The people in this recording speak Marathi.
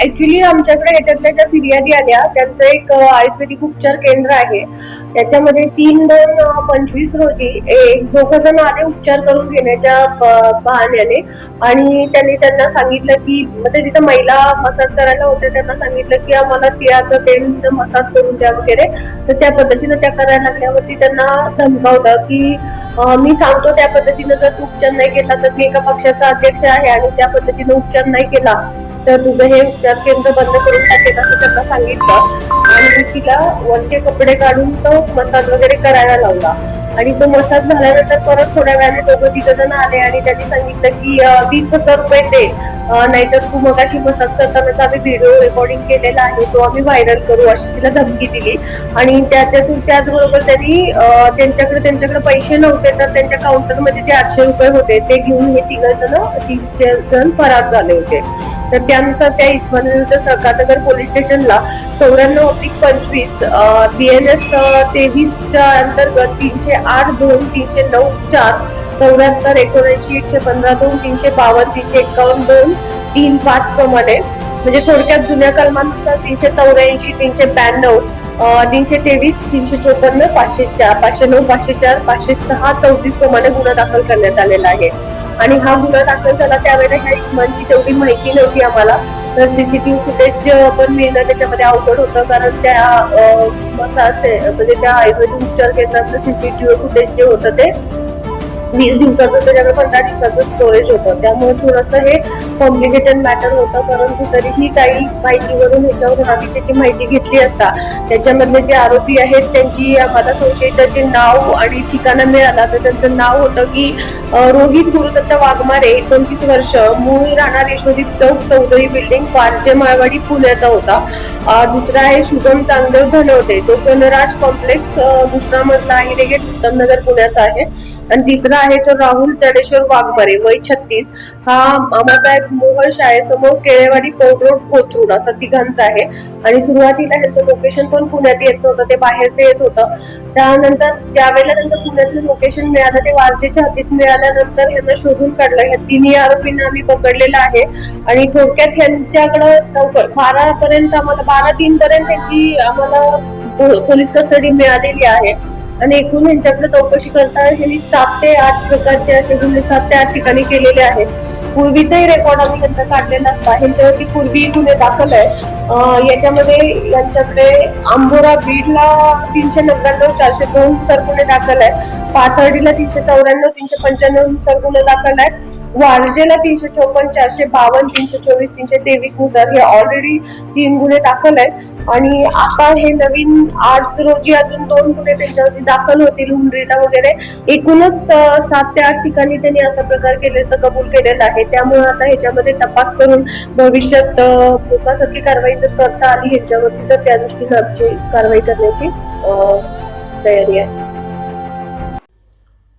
ऍक्च्युली आमच्याकडे याच्यातल्या ज्या फिर्यादी आल्या त्यांचं एक आयुर्वेदिक उपचार केंद्र आहे. त्याच्यामध्ये तीन दोन पंचवीस रोजी एक दोघ जण आले उपचार करून घेण्याच्या बहाण्याने. आणि त्यांनी त्यांना सांगितलं की म्हणजे तिथं महिला मसाज करायला होते त्यांना सांगितलं की आम्हाला तिळाचं तेल मसाज करून द्या वगैरे. तर त्या पद्धतीनं त्या करायला लागल्यावरती त्यांना धमकावलं की मी सांगतो त्या पद्धतीनं जर तू उपचार नाही केला तर मी एका पक्षाचा अध्यक्ष आहे आणि त्या पद्धतीनं उपचार नाही केला. तर तुझं हे उपचार केंद्र बंद करून टाकेल असं त्यांना सांगितलं. आणि तिला वरचे कपडे काढून तो मसाज वगैरे करायला लावला. आणि तो मसाज झाल्यानंतर परत थोड्या वेळाने दोघं तिघ जण आले आणि त्यांनी सांगितलं की वीस हजार रुपये दे. नाहीतर तू मगाशी मसाज करतानाचा आम्ही व्हिडिओ रेकॉर्डिंग केलेला आहे तो आम्ही व्हायरल करू अशी तिला धमकी दिली. आणि त्याच्यातून त्याचबरोबर त्यांनी त्यांच्याकडे त्यांच्याकडे पैसे नव्हते तर त्यांच्या काउंटरमध्ये जे आठशे रुपये होते. ते घेऊन हे तिघ जण तिघ जण फरार झाले होते. तर त्यानुसार त्या इस्मान सरकारनगर पोलीस स्टेशनला चौऱ्याण्णव अधिक पंचवीस बी एन एस तेवीसच्या अंतर्गत तीनशे आठ दोन तीनशे नऊ चार चौऱ्याहत्तर एकोणऐंशी एकशे पंधरा दोन तीनशे बावन्न तीनशे एकावन्न दोन तीन पाच प्रमाणे म्हणजे थोडक्यात जुन्या कलमानुसार तीनशे चौऱ्याऐंशी तीनशे ब्याण्णव तीनशे तेवीस तीनशे चोपन्न पाचशे चार पाचशे नऊ पाचशे चार पाचशे सहा चौतीस प्रमाणे गुन्हा दाखल करण्यात आलेला आहे. आणि हा गुन्हा दाखल झाला त्यावेळेला ह्या इस्मानची तेवढी माहिती नव्हती आम्हाला. तर सीसीटीव्ही फुटेज पण मिळणं त्याच्यामध्ये अवघड होतं. कारण त्या म्हणजे त्या आयुर्वेदिक उपचार केंद्रातलं सीसीटीव्ही फुटेज जे होतं ते वीस दिवसाचं त्याच्याकडे पंधरा दिवसाचं स्टोरेज होतं त्यामुळे थोडंसं हे कॉम्प्लिकेटेड मॅटर होतं परंतु तरीही काही माहितीवरून ह्याच्यावरून आम्ही त्याची माहिती घेतली असता. त्याच्यामधले जे आरोपी आहेत त्यांची आम्हाला संशयिताचे नाव आणि ठिकाणं मिळालं. तर त्यांचं नाव होतं की रोहित गुरुदत्त वाघमारे एकोणतीस वर्ष मूळ राहणार यशोदी चौक चौधरी बिल्डिंग पारचे माळवाडी पुण्याचा होता. दुसरा आहे शुभम चांगदेव धनवते तो गणराज कॉम्प्लेक्स दुसरा मधला आहे रेगेट उत्तमनगर पुण्याचा आहे. आणि तिसरा आहे तो राहुल तडेश्वर वाघमारे वय छत्तीस. हा मामासाहेब मोहळ शाळेसमोर केळेवाडी पौड रोड कोथरूड असा तिघांचा आहे. आणि सुरुवातीला ह्याचं लोकेशन पण पुण्यात येत नव्हतं ते बाहेरचं येत होतं. त्यानंतर ज्यावेळेला त्यांचं पुण्यातलं लोकेशन मिळालं ते वारजेच्या हातीत मिळाल्यानंतर यांना शोधून काढलं. ह्या तिन्ही आरोपींना आम्ही पकडलेलं आहे. आणि थोडक्यात यांच्याकडं लवकर बारा पर्यंत आम्हाला बारा तीन पर्यंत त्यांची आम्हाला पोलीस कस्टडी मिळालेली आहे. आणि एकूण यांच्याकडे चौकशी करता यांनी सात ते आठ प्रकारचे असे गुन्हे सात ते आठ ठिकाणी केलेले आहेत. पूर्वीचाही रेकॉर्ड आम्ही त्यांचा काढलेला असता ह्यांच्यावरती पूर्वी गुन्हे दाखल आहे याच्यामध्ये यांच्याकडे आंबोरा बीडला तीनशे नव्याण्णव चारशे दोन सर गुन्हे दाखल आहे पाथर्डीला तीनशे चौऱ्याण्णव तीनशे पंच्याण्णव सर गुन्हे दाखल आहे वारजेला तीनशे चौपन्न चारशे बावन्न तीनशे चोवीस तीनशे तेवीसनुसार हे ऑलरेडी तीन गुन्हे दाखल आहेत. आणि आता हे नवीन आज रोजी अजून दोन गुन्हे त्यांच्यावरती दाखल होतील हुंडरीला वगैरे. एकूणच सात ते आठ ठिकाणी त्यांनी असा प्रकार केल्याचं कबूल केलेलं आहे. त्यामुळे आता ह्याच्यामध्ये तपास करून भविष्यात अं, लोकांसारखी कारवाई जर करता आली ह्याच्यावरती तर त्या दृष्टीनं आमची कारवाई करण्याची तयारी आहे.